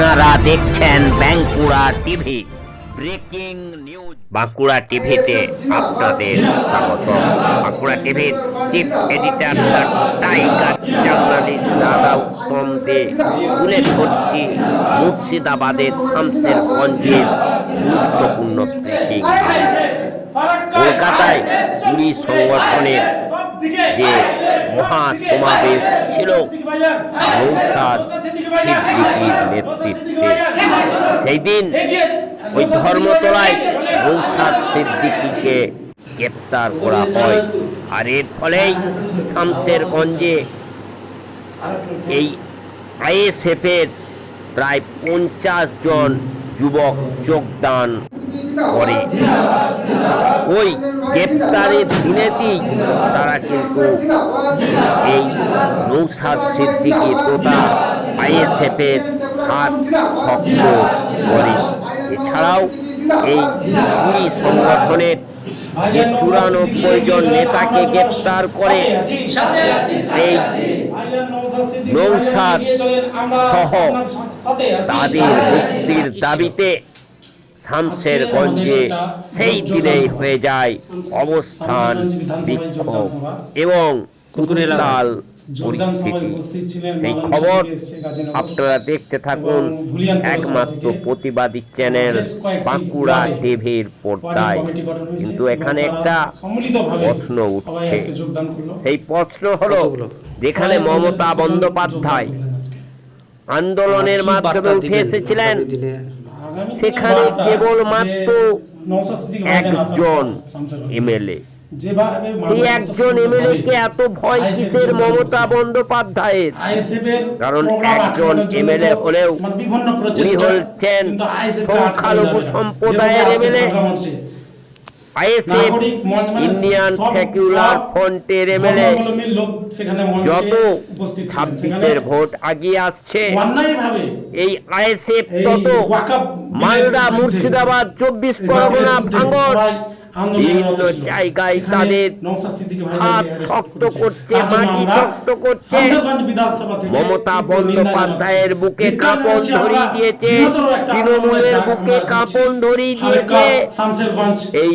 আপনারা দেখছেন Bankura TV. Breaking news. Bankura টিভিতে আপনাদের স্বাগত। বাঁকুড়া টিভির চিফ এডিটর টাইগার জার্নালিস্ট দাদা উত্তম দে তুলে ধরছি মুর্শিদাবাদের শামসেরগঞ্জের গুরুত্বপূর্ণ ব্রেকিং কলকাতায় চুরি সংগঠনের যে মহা সমাবেশ ছিল নৌসাদ সিদ্দিকির নেতৃত্বে। সেই দিন ওই ধর্মতলায় নৌসাদ সিদ্দিকিকে গ্রেপ্তার করা হয়। আর এর ফলেই শামসেরগঞ্জে এই আইএসএফের প্রায় পঞ্চাশ জন যুবক যোগদান করে। ওই গ্রেপ্তারের দিনেতেই তারা কিন্তু এই নৌসাদ সিদ্দিকি তোতা আইএসএফের হাত শক্ত করে। এছাড়াও এই কুড়ি সংগঠনের যে চুরানব্বই জন নেতাকে গ্রেপ্তার করে এই নৌসাদ সহ তাদের মুক্তির দাবিতে শামসেরগঞ্জে সেই দিনেই হয়ে যায় অবস্থান বিক্ষোভ এবং পরিস্থিতি। সেই খবর আপনারা দেখতে থাকুন একমাত্র প্রতিবাদী চ্যানেল বাঁকুড়া টিভির পর্দায়। কিন্তু এখানে একটা প্রশ্ন উঠছে। সেই প্রশ্ন হলো যেখানে মমতা বন্দ্যোপাধ্যায় আন্দোলনের মাধ্যমে উঠে এসেছিলেন? সেখানে কেবলমাত্র একজন এমএলএ। এই একজন এমএলএ কে এত ভয় কিসের মমতা বন্দ্যোপাধ্যায়ের? কারণ একজন এমএলএ হলেও উনি হচ্ছেন সংখ্যালঘু সম্প্রদায়ের এমএলএ। আইএসএফ ইন্ডিয়ান সেকুলার ফ্রন্টের এমএলএ। যত ছাব্বিশের ভোট আগিয়ে আসছে। এই আইএসএফ তত মালদা মুর্শিদাবাদ চব্বিশ পরগনা ভাঙর বিভিন্ন জায়গায় তাদের হাত শক্ত করছে মাটি শক্ত করছে। মমতা বন্দ্যোপাধ্যায়ের বুকে কাপড় ধরিয়ে দিয়েছে তৃণমূলের বুকে কাপড় ধরিয়ে দিয়েছে। এই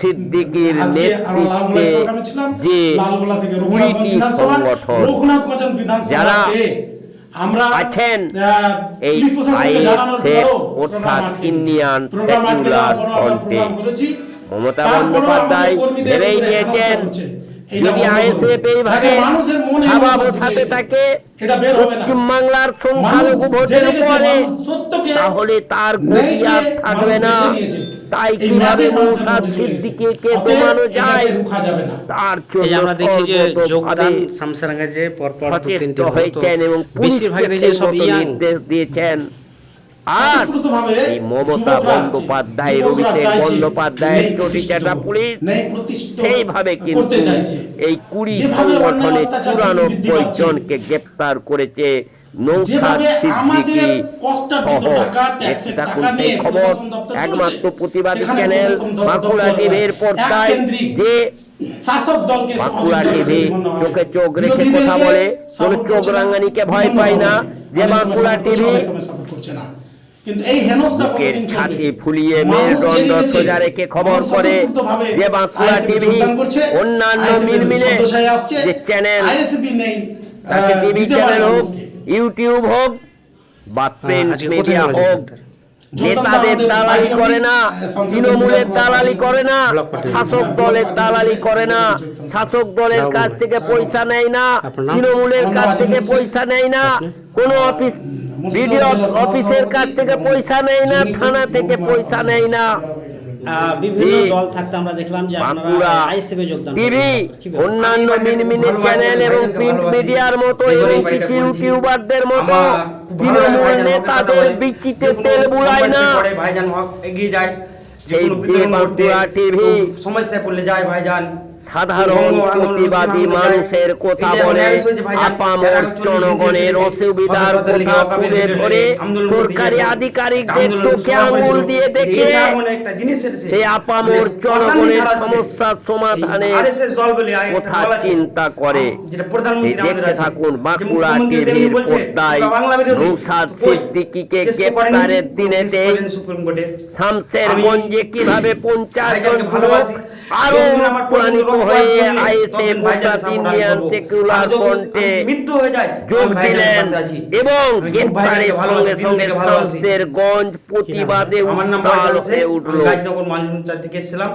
সিদ্দিকির নেতৃত্বে যে কুড়িটি সংগঠন। যারা আমরা আছেন এই আইএসএফ অর্থাৎ ইন্ডিয়ান সেকুলার ফ্রন্টে মমতা বন্দ্যোপাধ্যায় ভেবেই নিয়েছেন যদি আইএসএফ এইভাবে বসাতে দিয়েছে। থাকে পশ্চিমবাংলার সংখ্যালঘু ভোটের উপরে তাহলে তার গতি আর থাকবে না। তাই এই কীভাবে ম্যাসেজ মানুষের নৌসাদ মধ্যে চলে গেছে। সিদ্দিকিকে দমানো যায় রুখা যাবে না। তার জন্য আমরা দেখছি যে যোগদান শামসারাঙ্গাজে পরপর দু তিনটে হয়েছেন এবং বেশিরভাগের যে সব সেই মতো নির্দেশ দিয়েছেন আর এই মমতা। বন্দ্যোপাধ্যায় যুবকরা বন্দ্যোপাধ্যায়ের চটিচাটা পুলিশ সেইভাবে কিন্তু এই কুড়ি সংগঠনের চুরানব্বই জনকে গ্রেপ্তার করেছে খবর। একমাত্র প্রতিবাদী চ্যানেল বাঁকুড়া টিভির পর্দায় যে শাসক দলকে বাঁকুড়া টিভি। চোখে চোখ রেখে কথা বলে কোন চোখ ভয় পায় না যে বাঁকুড়া টিভি। কিন্তু এই হেনস্থা ফুলিয়ে মেরুদণ্ড সোজা রেখে খবর করে যে বাঁকুড়া টিভি অন্যান্য মিলমিলে যে চ্যানেল আহ, টিভি চ্যানেল হোক। ইউটিউব হোক বা প্রিন্ট মিডিয়া হোক নেতাদের দালালি করে না তৃণমূলের দালালি করে না শাসক দলের দালালি করে না শাসক দলের কাছ থেকে পয়সা নেয় না তৃণমূলের কাছ থেকে পয়সা নেয় না কোনো অফিস বিডিও অফিসের কাছ থেকে পয়সা নেয় না থানা থেকে পয়সা নেয় না। বিভিন্ন দল থাকতে আমরা দেখলাম যে আপনারা আইসিবি যোগদান টিভি? অন্যান্য মিনমিনি চ্যানেল এবং প্রিন্ট মিডিয়ার মতো এবং কিছু ইউটিউবারদের মতো তৃণমূল নেতাদের বিচিতে তেল বুড়ায় না। ভাইজান এগিয়ে যায়। যে কোনো বিতরণ করতে সমস্যায় পড়লে যায় ভাইজান। সাধারণ প্রতিবাদী মানুষের কথা বলে আপামর জনগণের অসুবিধার কথা তুলে ধরে সরকারি আধিকারিকদের চোখে আঙুল দিয়ে দেখে সেই আপামর জনগণের সমস্যার সমাধানে কথা চিন্তা করে? দেখতে থাকুন বাঁকুড়া টিভির পর্দায় নৌসাদ সিদ্দিকিকে গ্রেপ্তারের দিনেতে শামসেরগঞ্জে কীভাবে পঞ্চাশ জন অনুপ্রাণিত হয়ে আইএসএ গুজরাট ইন্ডিয়ান সেকুলার ফ্রন্টে যোগ দিলেন এবং গ্রেপ্তারের সঙ্গে প্রতিবাদে আমার উত্তাল হয়ে উঠল। গাজনগর মালঞ্চার থেকে এসেছিলাম।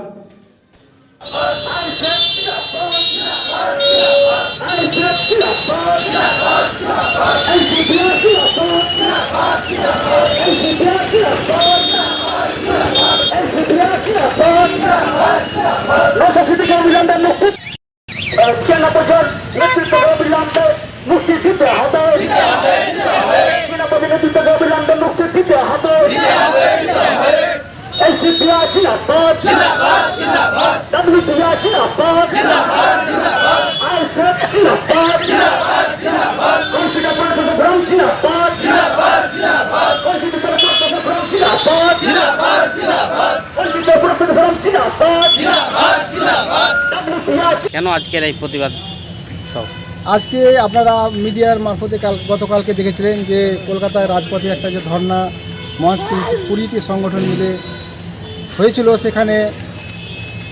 সেনাপ্রধান নেতৃত্ব অবিলম্বে মুক্তি দিতে হবে সেনাপতি নেতৃত্ব অবিলম্বে মুক্তি দিতে হবে এলসিপিআ জিন্দাবাদ ডব্লিউপিআ জিন্দাবাদ আইএসএফ জিন্দাবাদ কনস্টিটিউশন পরিষদ গ্রাম জিন্দাবাদ কনস্টিটিউশন পরিষদ গ্রাম জিন্দাবাদ কনস্টিটিউশন পরিষদ গ্রাম ডব্লিউপিআ কেন আজকের এই প্রতিবাদ? সব। আজকে আপনারা মিডিয়ার মারফতে কাল গতকালকে দেখেছিলেন যে কলকাতায় রাজপথে একটা যে ধর্না মঞ্চ কুড়ি- কুড়িটি সংগঠন মিলে হয়েছিল। সেখানে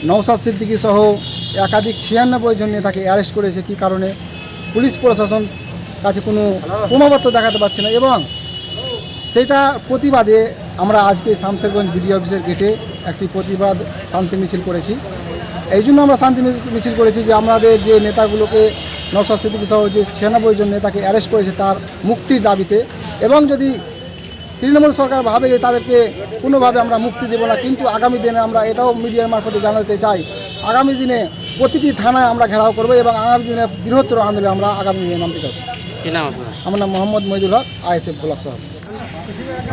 নওসাদ সিদ্দিকী সহ একাধিক ছিয়ানব্বই জন নেতাকে অ্যারেস্ট করেছে। কী কারণে? পুলিশ প্রশাসন কাছে কোনো প্রমাণপত্র দেখাতে পারছে না এবং সেটা প্রতিবাদে আমরা আজকে শামশেরগঞ্জ বিডি অফিসের গেটে একটি প্রতিবাদ শান্তি মিছিল করেছি। এই জন্য আমরা শান্তি মিছিল করেছি যে আমাদের যে নেতাগুলোকে নওশাদ সিদ্দিকী সহ যে ছিয়ানব্বই জন নেতাকে অ্যারেস্ট করেছে তার মুক্তির দাবিতে এবং যদি তৃণমূল সরকার ভাবে যে তাদেরকে কোনোভাবে আমরা মুক্তি দেবো না কিন্তু আগামী দিনে আমরা এটাও মিডিয়ার মারফতে জানাতে চাই আগামী দিনে প্রতিটি থানায় আমরা ঘেরাও করব এবং আগামী দিনে বৃহত্তর আন্দোলনে আমরা আগামী দিনে নামতে চাচ্ছি। কি নাম আপনার? আমার নাম মোহাম্মদ মহিদুল হক আইএসএফ ব্লক সহ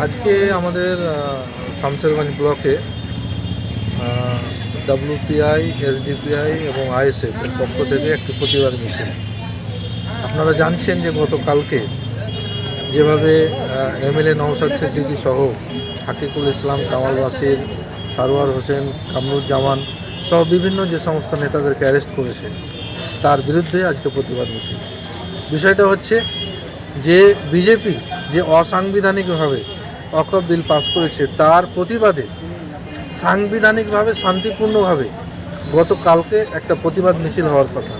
আজকে আমাদের শামসেরগঞ্জ ব্লকে ডাব্লিউপিআই এসডিপিআই এবং আইএসএফ এর পক্ষ থেকে একটি প্রতিবাদ মিছিল। আপনারা জানছেন যে গতকালকে যেভাবে এমএলএ নওশাদ সিদ্দিকী সহ হাকিকুল ইসলাম, কামাল বাসির সারোয়ার হোসেন, কামরুজ্জামান সহ বিভিন্ন যে সমস্ত নেতাদেরকে অ্যারেস্ট করেছে, তার বিরুদ্ধে আজকে প্রতিবাদ মিছিল। বিষয়টা হচ্ছে যে বিজেপি যে অসাংবিধানিকভাবে অকপ বিল পাস করেছে, তার প্রতিবাদে সাংবিধানিকভাবে, শান্তিপূর্ণভাবে গতকালকে একটা প্রতিবাদ মিছিল হওয়ার কথা।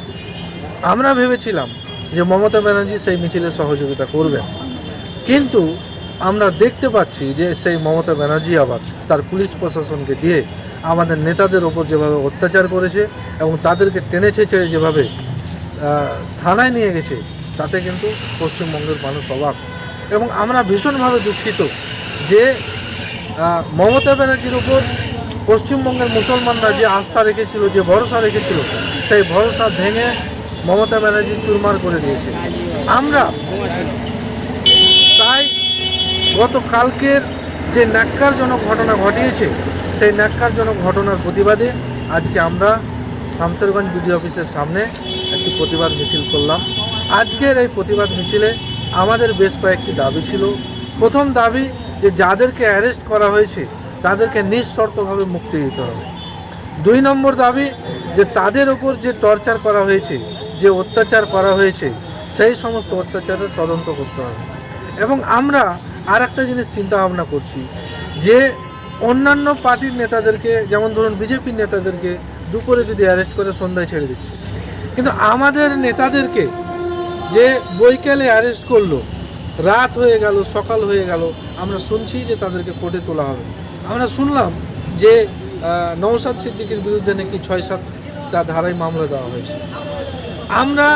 আমরা ভেবেছিলাম যে মমতা ব্যানার্জি সেই মিছিলে সহযোগিতা করবেন। কিন্তু আমরা দেখতে পাচ্ছি যে সেই মমতা ব্যানার্জি আবার তার পুলিশ প্রশাসনকে দিয়ে আমাদের নেতাদের ওপর যেভাবে অত্যাচার করেছে এবং তাদেরকে টেনেছে ছেড়ে যেভাবে থানায় নিয়ে গেছে, তাতে কিন্তু পশ্চিমবঙ্গের মানুষ অবাক। এবং আমরা ভীষণভাবে দুঃখিত যে মমতা ব্যানার্জির উপর পশ্চিমবঙ্গের মুসলমানরা যে আস্থা রেখেছিল, যে ভরসা রেখেছিল, সেই ভরসা ভেঙে মমতা ব্যানার্জি চুরমার করে দিয়েছে। আমরা তাই গতকালকের যে ন্যাক্কারজনক ঘটনা ঘটিয়েছে, সেই ন্যাক্কারজনক ঘটনার প্রতিবাদে আজকে আমরা শামসেরগঞ্জ বিডি অফিসের সামনে একটি প্রতিবাদ মিছিল করলাম। আজকের এই প্রতিবাদ মিছিলে আমাদের বেশ কয়েকটি দাবি ছিল। প্রথম দাবি যে, যাদেরকে অ্যারেস্ট করা হয়েছে তাদেরকে নিঃশর্তভাবে মুক্তি দিতে হবে। দুই নম্বর দাবি যে তাদের ওপর যে টর্চার করা হয়েছে, যে অত্যাচার করা হয়েছে, সেই সমস্ত অত্যাচারের তদন্ত করতে হবে। এবং আমরা আর একটা জিনিস চিন্তা ভাবনা করছি যে অন্যান্য পার্টির নেতাদেরকে, যেমন ধরুন বিজেপির নেতাদেরকে দুপুরে যদি অ্যারেস্ট করে সন্ধ্যায় ছেড়ে দিচ্ছে। কিন্তু আমাদের নেতাদেরকে যে বৈকালে অ্যারেস্ট করল, রাত হয়ে গেল, সকাল হয়ে গেল, আমরা শুনছি যে তাদেরকে কোর্টে তোলা হবে। আমরা শুনলাম যে নওশাদ সিদ্দিকের বিরুদ্ধে নাকি ছয় সাতটা ধারায় মামলা দেওয়া হয়েছে। আমরা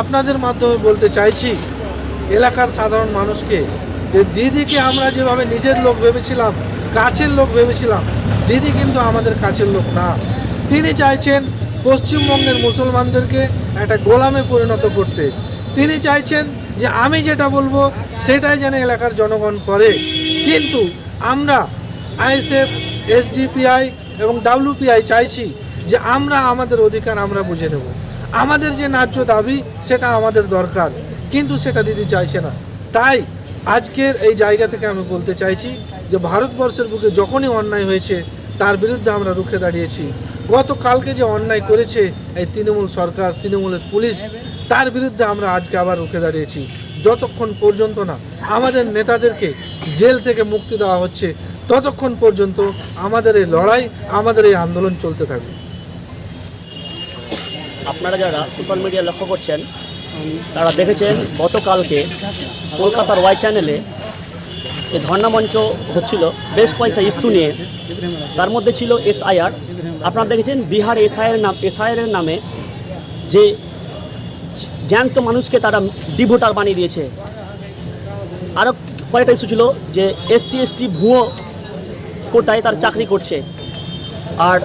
আপনাদের মাধ্যমে বলতে চাইছি, এলাকার সাধারণ মানুষকে, যে দিদিকে আমরা যেভাবে নিজের লোক ভেবেছিলাম, কাছের লোক ভেবেছিলাম, দিদি কিন্তু আমাদের কাছের লোক না। তিনি চাইছেন পশ্চিমবঙ্গের মুসলমানদেরকে একটা গোলামে পরিণত করতে। তিনি চাইছেন যে আমি যেটা বলব, সেটাই যেন এলাকার জনগণ করে। কিন্তু আমরা আইএসএফ, এসডিপিআই এবং ডাব্লিউপিআই চাইছি যে আমরা আমাদের অধিকার আমরা বুঝে নেব। আমাদের যে ন্যায্য দাবি সেটা আমাদের দরকার, কিন্তু সেটা দিদি চাইছে না। তাই আজকের এই জায়গা থেকে আমি বলতে চাইছি যে ভারতবর্ষের বুকে যখনই অন্যায় হয়েছে, তার বিরুদ্ধে আমরা রুখে দাঁড়িয়েছি। গতকালকে যে অন্যায় করেছে এই তৃণমূল সরকার, তৃণমূলের পুলিশ, তার বিরুদ্ধে আমরা আজকে আবার রুখে দাঁড়িয়েছি। যতক্ষণ পর্যন্ত না আমাদের নেতাদেরকে জেল থেকে মুক্তি দেওয়া হচ্ছে ততক্ষণ পর্যন্ত আমাদের এই লড়াই, আমাদের এই আন্দোলন চলতে থাকবে। আপনারা যারা সোশ্যাল মিডিয়া লক্ষ্য করছেন, তারা দেখেছেন গতকালকে কলকাতার ওয়াই চ্যানেলে যে ধর্ণা মঞ্চ হচ্ছিল, বেশ কয়েকটা ইস্যু নিয়ে। তার মধ্যে ছিল এসআইআর। আপনারা দেখেছেন বিহার এসআইআর নাম এসআইআর নামে যে জ্যান্ত মানুষকে তারা ডিভোটার বানিয়ে দিয়েছে। আরও কয়েকটা ইস্যু ছিল যে এসসি, এসটি, ভুয়ো কোটায় তার চাকরি করছে। আর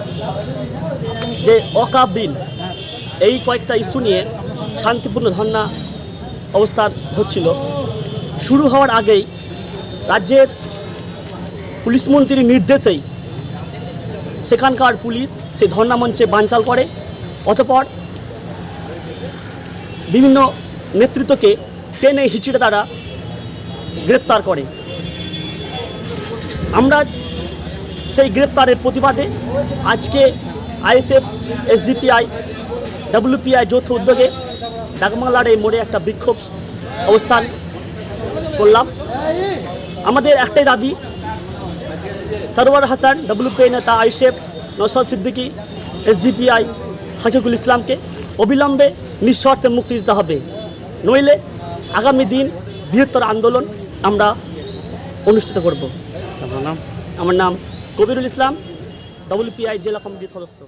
যে অকাপ বিল এই কয়েকটা ইস্যু নিয়ে শান্তিপূর্ণ ধর্ণা অবস্থান হচ্ছিল। শুরু হওয়ার আগেই রাজ্যের পুলিশ মন্ত্রীর নির্দেশেই সেখানকার পুলিশ সেই ধর্ণা মঞ্চে বানচাল করে। অতপর বিভিন্ন নেতৃত্বকে টেনে হিচড়ে তারা গ্রেপ্তার করে। আমরা সেই গ্রেপ্তারের প্রতিবাদে আজকে আইএসএফ এসডিপিআই ডাব্লিউপিআই যৌথ উদ্যোগে ডাকবাংলার এই মোড়ে একটা বিক্ষোভ অবস্থান করলাম। আমাদের একটাই দাবি সরওয়ার হাসান ডাব্লিউপিআই নেতা আইসেফ নসর সিদ্দিকী এসডিপিআই হাকিকুল ইসলামকে অবিলম্বে নিঃশর্তে মুক্তি দিতে হবে। নইলে আগামী দিন বৃহত্তর আন্দোলন আমরা অনুষ্ঠিত করব। আপনার নাম? আমার নাম কবিরুল ইসলাম ডব্লিউপিআই জেলা কমিটির সদস্য।